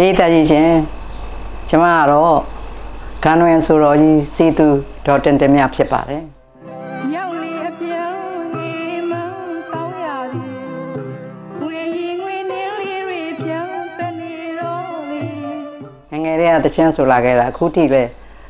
လေးတက်ကြီးရှင်ကျမကတော့ကံဝင်ဆိုတော်ကြီးစီသူဒေါ်တင်တင်မြဖြစ်ပါတယ်ရောက်လေအပြောင်းဒီမဆောင်းရသည်ငွေရင်ငွေနေလေးတွေပြောင်းတနေတော့လေငယ်ငယ်တည်းကတချင်းဆိုလာခဲ့တာအခုထိပဲ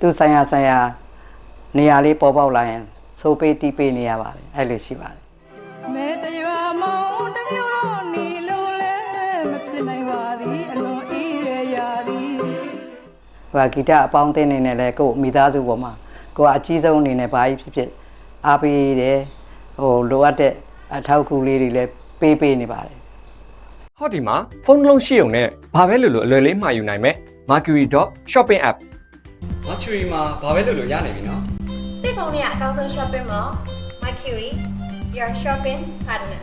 သူဆိုင်ရာဆိုင်ရာနေရာလေးပေါ်ပေါက်လာရင်ဆိုပေးတီးပေးနေရပါတယ်အဲ့လိုရှိပါတယ်မဲတရွာမောင်တစ်မျိုး ဟိုကဂီတအပေါင်းအသင်းနေနဲ့လဲကိုယ့်မိသားစုပေါ်မှာကိုယ်ကအကြီးဆုံးအနေနဲ့ဘာကြီးဖြစ်ဖြစ်အားပေးတယ်ဟိုလိုအပ်တဲ့အထောက်အကူလေးတွေလည်းပေးပေးနေပါတယ်ဟောဒီမှာဖုန်းတစ်လုံးရှိုံနဲ့ဘာပဲလို့လို့အလွယ်လေးမှာယူနိုင်မယ် Mercury.shopping app Mercury မှာဘာပဲလို့လို့ရနေပြီနော်တိတ်ဖုန်းနဲ့အကောင့်ဆုံး shopping mall Mercury your shopping partner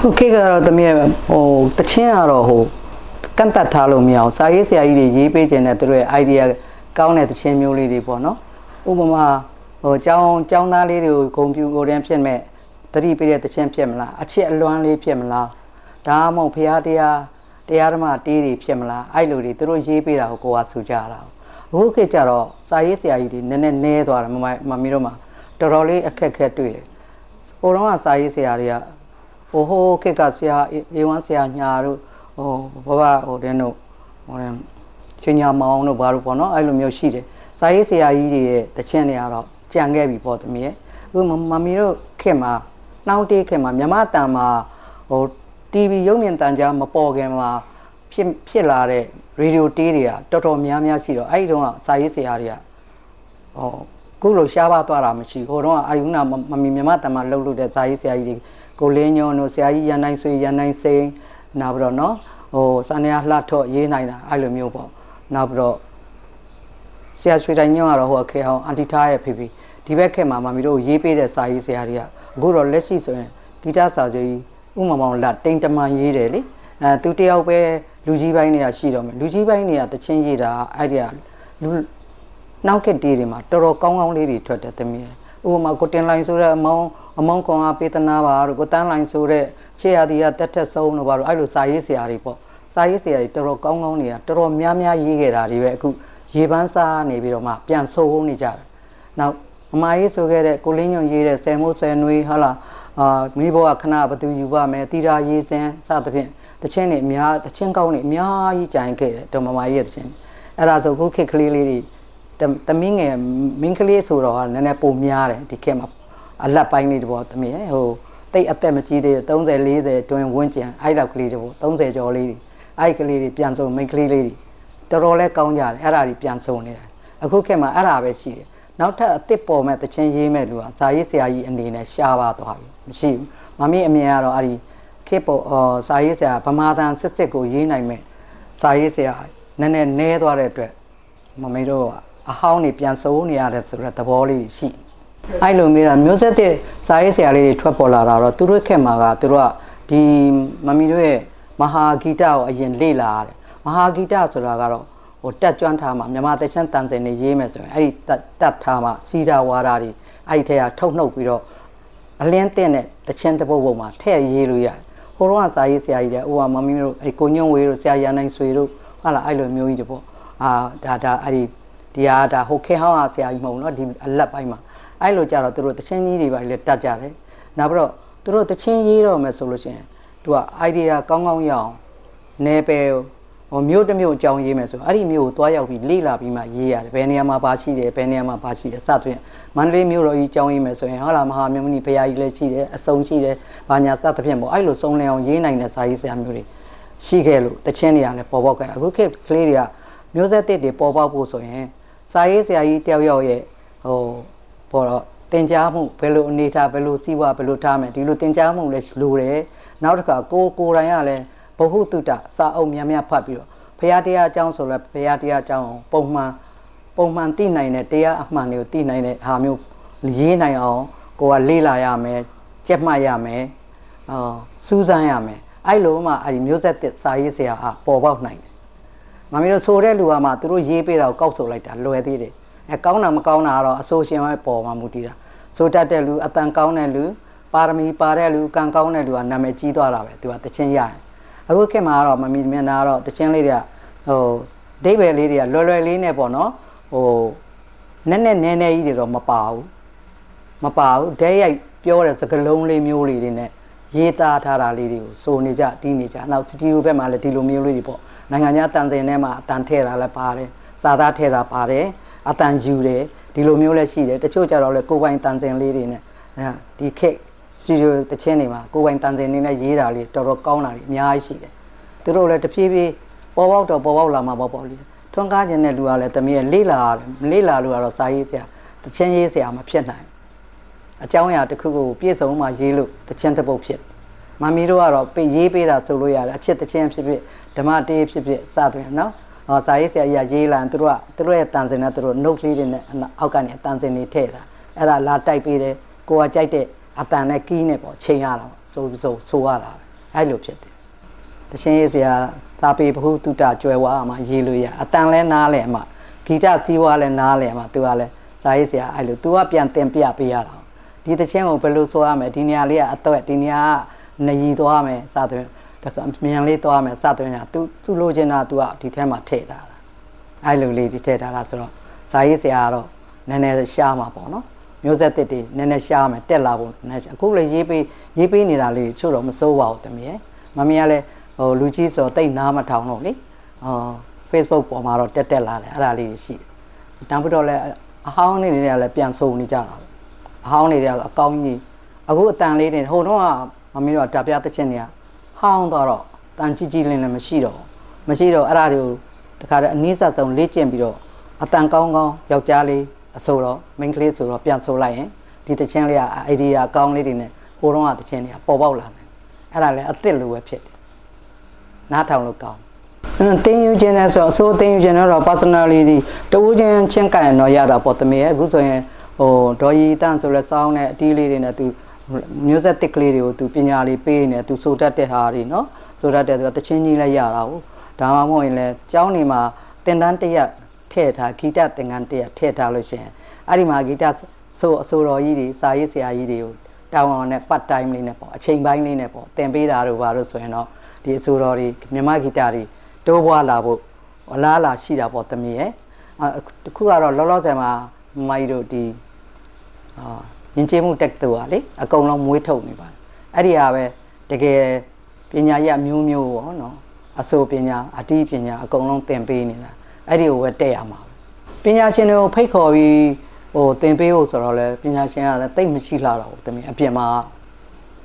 ဟုတ်ကဲ့ကတော့တမီးဟိုတချင်းကတော့ဟိုကန့်တတ်ထားလို့မရအောင်စာရေးဆရာကြီးတွေရေးပေးခြင်းနဲ့သူတို့ရဲ့ idea ကောင်းတဲ့တချင်းမျိုးလေးတွေပေါ့နော်ဥပမာဟိုចောင်းចောင်းသားလေးတွေကိုဂုံပြူကိုယ်တန်းဖြစ်မဲ့တတိပေးတဲ့တချင်းဖြစ်မလားအချစ်အလွမ်းလေးဖြစ်မလားဒါမှမဟုတ်ဖရာတရားတရားဓမ္မတေးတွေဖြစ်မလားအဲ့လိုတွေသူတို့ရေးပေးတာကိုကိုကဆိုကြတာအခုခေတ်ကျတော့စာရေးဆရာကြီးတွေနည်းနည်းနဲသွားတယ်မမမမီတို့မှာတော်တော်လေးအခက်အခဲတွေ့တယ်ဟိုတော့ကစာရေးဆရာတွေက ဟိုဟိုခက်ကဆရာအေဝမ်းဆရာညာတို့ဟိုဘဘဟိုတင်းတို့ဟိုတင်းချွညာမောင်တို့ဘာလို့ပေါ့နော်အဲ့လိုမျိုးရှိတယ်စာရေးဆရာကြီးတွေရဲ့တခြင်းတွေကတော့ကြံခဲ့ပြီပေါ့သမီးရဲ့အခုမမမီတို့ခက်မှာနှောင်းတေးခက်မှာမြမတန်မှာဟို TV ရုပ်မြင်တန်ကြားမပေါ်ခင်မှာဖြစ်ဖြစ်လာတဲ့ရေဒီယိုတေးတွေကတော်တော်များများရှိတော့အဲ့ဒီတော့ကစာရေးဆရာတွေကဟိုခုလိုရှားပါသွားတာမရှိဘူးဟိုတော့အာယူနာမမမီမြမတမလှုပ်လို့တဲ့ဇာကြီးဆရာကြီးတွေ ကိုလင်းညောတို့ဆရာကြီးရန်တိုင်းဆွေရန်တိုင်းစိန်နောက်ပြီးတော့နော်ဟိုစနေရလှထော့ရေးနိုင်တာအဲ့လိုမျိုးပေါ့နောက်ပြီးတော့ဆရာဆွေတိုင်းညောကတော့ဟိုအခေအောင်အန်တီထားရဲ့ဖေဖေဒီဘက်ခက်မှာမမီတို့ရေးပေးတဲ့စာရေးဆရာတွေကအခုတော့လက်ရှိဆိုရင်ဂီတစာချုပ်ကြီးဥမမောင်လက်တိန်တမန်ရေးတယ်လေအဲသူတယောက်ပဲလူကြီးပိုင်းတွေကရှိတော့မယ်လူကြီးပိုင်းတွေကတချင်းရေးတာအဲ့ဒီကလူနောက်ကတေးတွေမှာတော်တော်ကောင်းကောင်းလေးတွေထွက်တယ်သမီးရဲ့ဥပမာကိုတင်လိုင်းဆိုတဲ့အမောင်း အမောင်းကောင်အားပေးသနာပါတို့ကိုတန်းလိုင်းဆိုတဲ့ခြေရသည်ကတက်တက်ဆုံးတို့ပါတို့အဲ့လိုစာရေးဆရာတွေပေါ့စာရေးဆရာတွေတော်တော်ကောင်းကောင်းနေတာတော်တော်များများရေးခဲ့တာတွေပဲအခုရေပန်းစားနေပြီးတော့မှပြန်ဆိုးနေကြတယ်နောက်အမရေးဆိုခဲ့တဲ့ကိုလင်းညွန့်ရေးတဲ့ဆယ်မိုးဆယ်နွေးဟာလာအာမိဘကခဏဘသူယူပါမယ်တီရာရေးစင်စသဖြင့်တချင်းတွေအများတချင်းကောင်းတွေအများကြီးကြိုင်ခဲ့တယ်ဒေါ်မမကြီးရဲ့တချင်းအဲ့ဒါဆိုခုခေတ်ကလေးလေးတွေတသမီးငယ်မင်းကလေးဆိုတော့နည်းနည်းပုံများတယ်ဒီခေတ်မှာ အလက်ပိုင်းလေးတဘောသမီးရယ်ဟိုတိတ်အသက်မကြီးသေး30 40တွင်ဝန်းကျင်အဲ့လောက်ကလေးတဘော30ကျော်လေးတွေအဲ့ကလေးတွေပြန်စုံမင်းကလေးလေးတွေတော်တော်လဲကောင်းကြတယ်အဲ့ဒါတွေပြန်စုံနေတာအခုခေတ်မှာအဲ့ဒါပဲရှိတယ်နောက်ထပ်အစ်စ်ပေါ်မဲ့တချင်းရေးမဲ့လူကဇာရေးဆရာကြီးအနေနဲ့ရှားပါသွားပြီမရှိဘူးမမီးအမြင်ကတော့အဲ့ဒီခေတ်ပေါ်အော်ဇာရေးဆရာဗမာတန်စစ်စစ်ကိုရေးနိုင်မဲ့ဇာရေးဆရာနည်းနည်းနဲသွားတဲ့အတွက်မမေတို့ကအဟောင်းနေပြန်စိုးနေရတယ်ဆိုတဲ့သဘောလေးရှိ အဲ့လိုမျိုးတာမျိုးဆက်တဲ့စာရေးဆရာလေးတွေထွက်ပေါ်လာတာတော့သူတို့ခက်မှာကသူတို့ကဒီမမီတို့ရဲ့မဟာဂီတကိုအရင်လေ့လာရတယ်မဟာဂီတဆိုတာကတော့ဟိုတက်ကျွမ်းထားမှာမြန်မာသက်ချမ်းတန်စင်နေရေးမယ်ဆိုရင်အဲ့ဒီတက်တက်ထားမှာစီတာဝါဒတွေအဲ့ဒီထဲကထုတ်နှုတ်ပြီးတော့အလင်းတဲ့နဲ့တချင်းတစ်ပုတ်ပုတ်မှာထည့်ရေးလို့ရတယ်ဟိုတော့ကစာရေးဆရာကြီးတွေဟိုကမမီတို့အဲ့ကိုညွန့်ဝေးတို့ဆရာရန်နိုင်ဆွေတို့ဟာလာအဲ့လိုမျိုးကြီးတွေပေါ့အာဒါဒါအဲ့ဒီ ဒီဟာဒါဟိုခေဟောင်းအားဆရာကြီးမဟုတ်ဘူးเนาะဒီအလက်ပိုင်းမှာ အဲ့လိုကြတော့သူတို့တချင်းကြီးတွေပါလေတတ်ကြတယ်နောက်ပြီးတော့သူတို့တချင်းရေးတော့မယ်ဆိုလို့ရှိရင်သူက idea ကောင်းကောင်းရအောင်နယ်ပယ်ဟိုမြို့တစ်မြို့အကြောင်းရေးမယ်ဆိုအဲ့ဒီမြို့ကိုသွားရောက်ပြီးလေ့လာပြီးမှရေးရတယ်ဘယ်နေရာမှာဘာရှိတယ်ဘယ်နေရာမှာဘာရှိတယ်စသဖြင့်မန္တလေးမြို့တော်ကြီးအကြောင်းရေးမယ်ဆိုရင်ဟုတ်လားမဟာမြတ်မဏိဘုရားကြီးလည်းရှိတယ်အစုံရှိတယ်ဘာညာစသဖြင့်ပေါ့အဲ့လိုစုံလင်အောင်ရေးနိုင်တဲ့စာရေးဆရာမျိုးတွေရှိခဲ့လို့တချင်းတွေကလည်းပေါ်ပေါက်ခဲ့အခုခေတ်ကလေးတွေကမျိုးဆက်တစ်တွေပေါ်ပေါက်ဖို့ဆိုရင်စာရေးဆရာကြီးတယောက်ယောက်ရဲ့ဟို ပေါ်တော့တင် जा မှုဘယ်လိုအနေထားဘယ်လိုစီးပွားဘယ်လိုထားမယ်ဒီလိုတင် जा မှုလည်းလိုတယ်နောက်တစ်ခါကိုကိုယ်တိုင်ကလည်းဘဟုတုတစာအုပ်များများဖတ်ပြီးတော့ဘုရားတရားအကြောင်းဆိုလဲဘုရားတရားအကြောင်းကိုပုံမှန်ပုံမှန်သိနိုင်တဲ့တရားအမှန်တွေကိုသိနိုင်တဲ့ဟာမျိုးရေးနိုင်အောင်ကိုကလေ့လာရမယ်ကြက်မှတ်ရမယ်အော်စူးစမ်းရမယ်အဲ့လိုမှအဲ့ဒီမျိုးဆက်တဲ့စာရေးဆရာအပေါ်ပေါက်နိုင်တယ်မမီတို့ဆိုတဲ့လူကမှသူတို့ရေးပေးတာကိုကောက်ဆိုလိုက်တာလွယ်သေးတယ် အဲကောင်းတာမကောင်းတာကတော့အဆိုရှင်ပဲပေါ်မှာမူတည်တာဆိုတတ်တဲ့လူအတန်ကောင်းတဲ့လူပပါရမီပါတဲ့လူကံကောင်းတဲ့လူကနာမည်ကြီးသွားတာပဲသူကတချင်းရရင်အခုခေတ်မှာကတော့မမီမျက်နှာကတော့တချင်းလေးတွေကဟိုဒိဗယ်လေးတွေကလွယ်လွယ်လေးနဲ့ပေါ့နော်ဟိုနက်နက်နဲနဲကြီးတွေတော့မပါဘူးမပါဘူးဒဲရိုက်ပြောတဲ့စကလုံးလေးမျိုးလေးတွေနဲ့ရေးသားထားတာလေးတွေကိုစိုးနေကြတီးနေကြနောက်စတူဒီယိုဘက်မှာလည်းဒီလိုမျိုးလေးတွေပေါ့နိုင်ငံခြားတန်စင်ထဲမှာအတန်ထည့်တာလည်းပါတယ်စာသားထည့်တာပါတယ် အတန်ယူတယ်ဒီလိုမျိုးလည်းရှိတယ်တချို့ကြတော့လေကိုယ်ပိုင်တန်စင်လေးတွေနဲ့အဲဒီခေတ်စတူဒီယိုတချင်းတွေမှာကိုယ်ပိုင်တန်စင်နေနဲ့ရေးတာလေးတော်တော်ကောင်းတာလေးအများကြီးရှိတယ်သူတို့လည်းတဖြည်းဖြည်းပေါ်ပေါက်တော့ပေါ်ပေါက်လာမှာပေါ့ပေါ့လေထွန်းကားခြင်းတဲ့လူကလည်းတမီးရဲ့လေးလာရတယ်လေးလာလို့ကတော့စာရေးဆရာတချင်းရေးဆရာမဖြစ်နိုင်ဘူးအကြောင်းအရာတစ်ခုကိုပြည့်စုံမှရေးလို့တခြင်းတစ်ပုတ်ဖြစ်တယ်မမီတို့ကတော့ပေးရေးပေးတာဆိုလို့ရတယ်အချစ်တခြင်းဖြစ်ဖြစ်ဓမ္မတေးဖြစ်ဖြစ်စသဖြင့်နော်ဟော စာရေးဆရာကြီးကရေးလာရင်သူတို့ကသူတို့ရဲ့တန်စင်နဲ့သူတို့ note လေးတွေနဲ့အောက်ကနေအတန်စင်တွေထည့်တာအဲ့ဒါလာတိုက်ပေးတယ်ကိုကကြိုက်တဲ့အတန်နဲ့ကီးနဲ့ပေါ့ချိန်ရတာပေါ့ဆိုဆိုဆိုရတာပဲအဲ့လိုဖြစ်တယ်တခြင်းရေးဆရာသာပေဘဟုတုတကျွယ်ဝအမှရေးလို့ရအတန်လဲနားလဲအမှဂီတစည်းဝါးလဲနားလဲအမှသူကလဲစာရေးဆရာအဲ့လို तू ကပြန်တင်ပြပေးရတာဒီတခြင်းကိုဘယ်လိုဆိုရမလဲဒီနေရာလေးကအတော့ဒီနေရာကနရီသွားမယ်စသဖြင့် တကမြန်လေးသွားမယ်စသဖြင့်သူသူလိုချင်တာ तू ကဒီထဲမှာထည့်ထားတာအဲ့လိုလေးဒီထည့်ထားတာဆိုတော့ဇာရေးဆရာကတော့နည်းနည်းရှားမှာပေါ့နော်မျိုးဆက်တစ်တွေနည်းနည်းရှားမယ်တက်လာဖို့နည်းရှားအခုလည်းရေးပေးရေးပေးနေတာလေးချို့တော့မစိုးပါဘူးတမီးရဲ့မမီးကလည်းဟိုလူကြီးဆိုတိတ်နားမထောင်တော့လေဟော Facebook ပေါ်မှာတော့တက်တက်လာတယ်အဲ့ဒါလေးရှိတယ်တမ်းပြီးတော့လည်းအဟောင်းနေတွေကလည်းပြန်စုံနေကြတာပဲအဟောင်းတွေကအကောင်းကြီးအခုအတန်လေးတွေဟိုတော့ကမမီးတို့ကဓာပြတစ်ချက်နေရ ဟောင်းသွားတော့တန်ကြီးကြီးလင်းလည်းမရှိတော့ဘူးမရှိတော့အဲ့ဒါတွေကိုတခါတည်းအနည်းဆက်ဆုံးလေ့ကျင့်ပြီးတော့အတန်ကောင်းကောင်းယောက်ျားလေးအဆိုတော့မိန်းကလေးဆိုတော့ပြန်ဆိုလိုက်ရင်ဒီတချင်းလေးကအိုင်ဒီယာကောင်းလေးတွေနဲ့ဟိုတော့ကတချင်းတွေကပေါ်ပေါက်လာတယ်အဲ့ဒါလည်းအသစ်လိုပဲဖြစ်တယ်နားထောင်လို့ကောင်းအင်းတင်းယူခြင်းနဲ့ဆိုတော့အစိုးတင်းယူခြင်းတော့ personality တူချင်းချင်းကန်တော့ရတာပေါ့တမီးရဲ့အခုဆိုရင်ဟိုဒေါ်ရီတန့်ဆိုလဲစောင်းနဲ့အတီးလေးတွေနဲ့သူ မျိုးဆက်တစ်ကလေးတွေကိုသူပညာလေးပေးနေသူဆိုတတ်တဲ့ဟာတွေနော်ဆိုတတ်တဲ့သူကတချင်းကြီးလည်းရတာဟုတ်ဒါမှမဟုတ်ရင်လည်းကျောင်းနေမှာတင်တန်းတစ်ရက်ထည့်ထားဂီတသင်္ကန်းတစ်ရက်ထည့်ထားလို့ရှိရင်အဲ့ဒီမှာဂီတဆိုအဆိုတော်ကြီးတွေစာရေးဆရာကြီးတွေကိုတောင်းအောင်နဲ့ပတ်တိုင်းလေးနဲ့ပေါ့အချိန်ပိုင်းလေးနဲ့ပေါ့သင်ပေးတာတို့ဘာလို့ဆိုရင်တော့ဒီအဆိုတော်တွေမြမဂီတတွေတိုးပွားလာဖို့အလားအလာရှိတာပေါ့တမီးရဲ့အဲတခုကတော့လောလောဆယ်မှာမိုင်းတို့ဒီအာ ယဉ်ကျေးမှုတက်တူပါလေအကုန်လုံးမွေးထုတ်နေပါတယ်အဲ့ဒီဟာပဲတကယ်ပညာရမျိုးမျိုးပေါ့နော်အစိုးပညာအတိပညာအကုန်လုံးသင်ပေးနေတာအဲ့ဒီကိုပဲတက်ရမှာပဲပညာရှင်တွေကိုဖိတ်ခေါ်ပြီးဟိုသင်ပေးဖို့ဆိုတော့လေပညာရှင်ကလည်းတိတ်မရှိလာတော့ဘူးတမင်အပြင်မှာ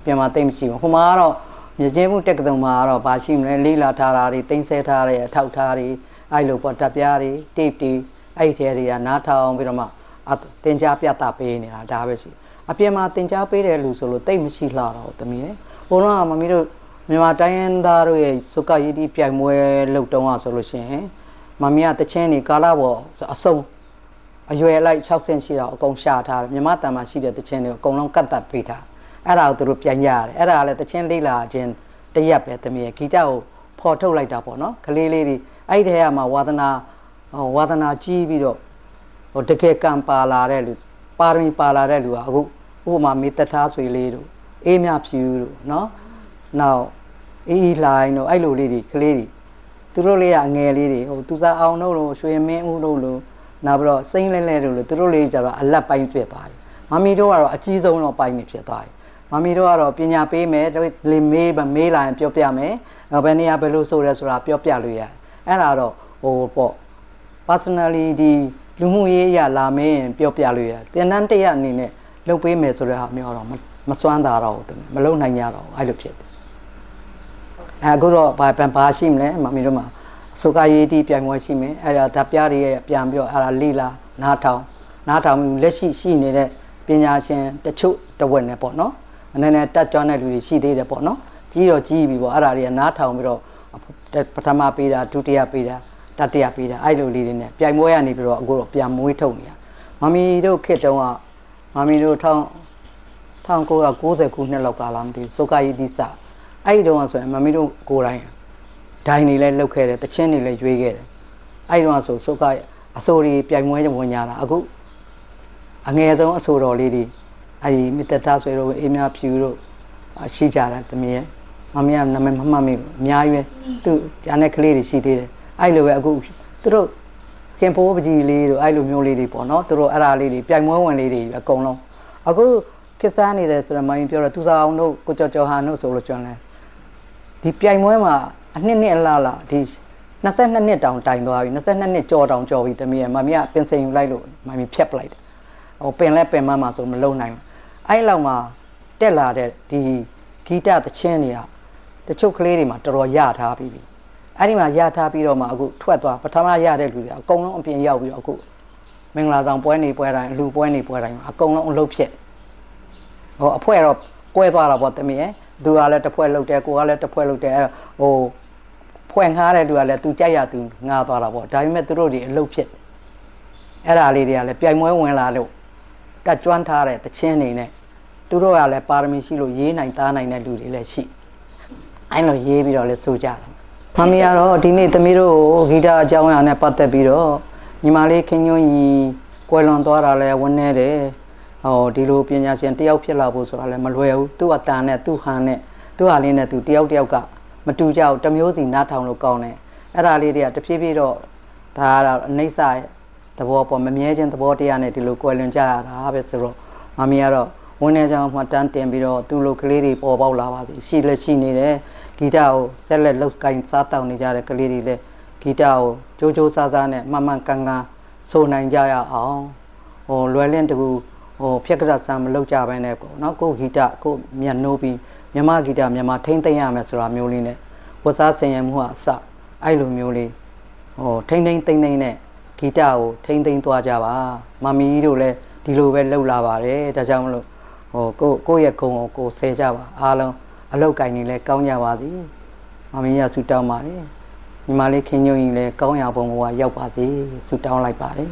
အပြင်မှာတိတ်မရှိဘူးဟိုမှာကတော့မြကျင်းမှုတက်ကတုံမှာကတော့ဘာရှိမလဲလေးလာထားတာတွေတင်ဆဲထားတဲ့အထောက်ထားတွေအဲ့လိုပေါ့တပ်ပြားတွေတိတ်တွေအဲ့ဒီထဲတွေကနားထောင်ပြီးတော့မှအ တင် जा ပြတာပေးနေတာဒါပဲရှိအပြင်မှာတင် जा ပေးတဲ့လူဆိုလို့တိတ်မရှိလှတော့ဘူးတမီးရဲ့ဘုံတော့ကမမီးတို့မြန်မာတိုင်းရင်းသားတို့ရဲ့စုကရည်တီပြိုင်ပွဲလုပ်တုံးอ่ะဆိုလို့ရှိရင်မမီးကတချင်းနေကာလာပေါ်အစုံအရွယ်လိုက်6ဆင့်ရှိတော့အကုန်ရှာထားတယ်မြန်မာတန်မှာရှိတဲ့တချင်းတွေအကုန်လုံးကတ်တက်ပေးထားအဲ့ဒါကိုသူတို့ပြိုင်ကြရတယ်အဲ့ဒါကလည်းတချင်းလေးလာခြင်းတရက်ပဲတမီးရဲ့ဂီတကိုဖော်ထုတ်လိုက်တာပေါ့နော်ကလေးလေးတွေအဲ့ဒီထဲကမှဝါသနာဟောဝါသနာကြီးပြီးတော့ ဟိုတကယ်ကံပါလာတဲ့လူပါရမီပါလာတဲ့လူကအခုဥပမာမေတ္တာဆွေလေးတို့အေးမြဖြူတို့နော်နောက်အေးအေးလိုင်းတို့အဲ့လိုလေးတွေကလေးတွေသူတို့လေးကအငယ်လေးတွေဟိုသူစားအောင်တို့လို့ရွှေမင်းဦးတို့လို့နောက်ပြီးတော့စိမ့်လဲလဲတို့လို့သူတို့လေးကြတော့အလက်ပိုင်းပြည့်သွားတယ်မမီတို့ကတော့အကြီးဆုံးတော့ပိုင်းနေဖြစ်သွားတယ်မမီတို့ကတော့ပညာပေးမယ်လေမေးမေးလာရင်ပြောပြမယ်ဘယ်နေရာဘယ်လိုဆိုရဲဆိုတာပြောပြလို့ရတယ်အဲ့ဒါတော့ဟိုပေါ့ personality လူမှုရေးအရလာမင်းပြောပြလို့ရတယ်တင်တန်းတစ်ရက်အနေနဲ့လုပ်ပေးမယ်ဆိုတဲ့ဟာမျိုးတော့မမစွမ်းတာတော့ဘူးမလုပ်နိုင်ကြတော့ဘူးအဲ့လိုဖြစ်တယ်အဲအခုတော့ဘာပန်ပါရှိမလဲမမီတို့မှာဆိုကရေးတီပြိုင်ပွဲရှိမယ်အဲ့ဒါဓာတ်ပြားတွေရဲ့ပြန်ပြီးတော့အဲ့ဒါလေးလာနားထောင်နားထောင်ပြီးလက်ရှိရှိနေတဲ့ပညာရှင်တချို့တဝက်နဲ့ပေါ့နော်အနေနဲ့တက်ကြွတဲ့လူတွေရှိသေးတယ်ပေါ့နော်ကြီးတော့ကြီးပြီပေါ့အဲ့ဒါတွေကနားထောင်ပြီးတော့ပထမပေးတာဒုတိယပေးတာ တတိယပေးတာအဲ့လိုလေးတွေနဲ့ပြိုင်ပွဲရနေပြီးတော့အခုတော့ပြန်မွေးထုတ်နေရမမီတို့ခေတ်တုန်းကမမီတို့ထောင်း1990ခုနှစ်လောက်ကလာမသိဘူးစုကယီတိစအဲ့ဒီတုန်းကဆိုရင်မမီတို့ကိုယ်တိုင်ဒိုင်နေလဲလှုပ်ခဲ့တယ်တချင်းနေလဲရွေးခဲ့တယ်အဲ့ဒီတုန်းကဆိုစုကအစိုးရီပြိုင်ပွဲဝင်ညာတာအခုအငယ်ဆုံးအစိုးတော်လေးတွေအဲဒီမိသက်သားဆွေတို့အေးမြဖြူတို့အာရှိကြတာတမီးရဲ့မမီးကနာမည်မမှတ်မိဘူးအများကြီးပဲသူဂျာနဲ့ကလေးတွေရှိသေးတယ် အဲ့လိုပဲအခုသူတို့ခင်ဖိုးပကြီးလေးတို့အဲ့လိုမျိုးလေးတွေပေါ့နော်သူတို့အဲ့ဒါလေးတွေပြိုင်ပွဲဝင်လေးတွေအကုန်လုံးအခုကစ္စားနေတယ်ဆိုတော့မင်းပြောတော့သူစားအောင်တို့ကိုကြော်ကြော်ဟန်တို့ဆိုလို့ကျွန်တော်လဲဒီပြိုင်ပွဲမှာအနှစ်နှစ်အလားလားဒီ22နှစ်တောင်တိုင်သွားပြီ22နှစ်ကြော်တောင်ကြော်ပြီတမီးရဲ့မမီးကပင်စင်ယူလိုက်လို့မမီးဖြတ်ပလိုက်တယ်ဟိုပင်လဲပင်မမှာဆိုမလုံနိုင်ဘူးအဲ့လောက်မှာတက်လာတဲ့ဒီဂီတသချင်းတွေကတချို့ကလေးတွေမှာတော်တော်ရထားပြီးပြီ အဲ့ဒီမှာရထားပြီးတော့မှအခုထွက်သွားပထမရတဲ့လူတွေအကုန်လုံးအပြင်ရောက်ပြီးတော့အခုမင်္ဂလာဆောင်ပွဲနေပွဲတိုင်းလူပွဲနေပွဲတိုင်းမှာအကုန်လုံးအလုပ်ဖြစ်ဟိုအဖွဲတော့ကွဲသွားတာပေါ့တမီးရဲ့သူကလည်းတစ်ဖွဲလုပ်တယ်ကိုကလည်းတစ်ဖွဲလုပ်တယ်အဲ့တော့ဟိုဖွဲ့ငှားတဲ့လူကလည်းသူကြိုက်ရသူငှားသွားတာပေါ့ဒါပေမဲ့သူတို့တွေအလုပ်ဖြစ်အဲ့ဒါလေးတွေကလည်းပြိုင်ပွဲဝင်လာလို့တက်ကြွထားတဲ့တခြင်းနေနဲ့သူတို့ကလည်းပါရမီရှိလို့ရေးနိုင်သားနိုင်တဲ့လူတွေလည်းရှိအဲ့လိုရေးပြီးတော့လည်းဆိုကြတယ် မမီကတော့ဒီနေ့သမီးတို့ဂီတအကြောင်းအရာနဲ့ပတ်သက်ပြီးတော့ညီမလေးခင်ညွန့်ကြီးကွယ်လွန်သွားတာလည်းဝန်းနေတယ်ဟောဒီလိုပညာရှင်တယောက်ဖြစ်လာဖို့ဆိုတာလည်းမလွယ်ဘူးသူ့အတန်နဲ့သူ့ဟန်နဲ့သူ့ဟာလေးနဲ့သူတယောက်တယောက်ကမတူကြဘူးတစ်မျိုးစီနားထောင်လို့ကောင်းတယ်အဲ့ဒါလေးတွေကတဖြည်းဖြည်းတော့ဒါကတော့အနိစ္စရဲ့သဘောပေါ်မမြဲခြင်းသဘောတရားနဲ့ဒီလိုကွယ်လွန်ကြရတာပဲဆိုတော့မမီကတော့ ဝင်းနေကြောင်မှတန်းတင်ပြီးတော့သူ့လိုကလေးတွေပေါ်ပေါက်လာပါစေရှိလက်ရှိနေတယ်ဂီတကိုဆက်လက်လောက်ကင်စားတောင်းနေကြတဲ့ကလေးတွေလည်းဂီတကိုကြိုးကြိုးစားစားနဲ့မှန်မှန်ကန်ကန်ဆိုနိုင်ကြရအောင်ဟိုလွယ်လင့်တကူဟိုဖြက်ကရဆံမလောက်ကြဘဲနဲ့ပေါ့နော်ကိုယ်ဂီတကိုယ်မျက်နှိုးပြီးမြန်မာဂီတမြန်မာထိမ့်သိမ့်ရမယ်ဆိုတာမျိုးလေးနဲ့ဝတ်စားဆင်ရမှုကအစအဲ့လိုမျိုးလေးဟိုထိမ့်ထိမ့်သိမ့်သိမ့်နဲ့ဂီတကိုထိမ့်သိမ့်သွားကြပါမမီကြီးတို့လည်းဒီလိုပဲလှုပ်လာပါတယ်ဒါကြောင့်မလို့ ဟိုကိုကိုယ့်ရဲ့ဂုံကိုကိုယ်ဆဲကြပါအားလုံးအလောက်ကင်နေလဲကောင်းကြပါစေမမီကြီးကဆူတောင်းပါတယ်ညီမလေးခင်ညွန့်ကြီးလည်းကောင်းရပုံဘဝရောက်ပါစေဆူတောင်းလိုက်ပါတယ်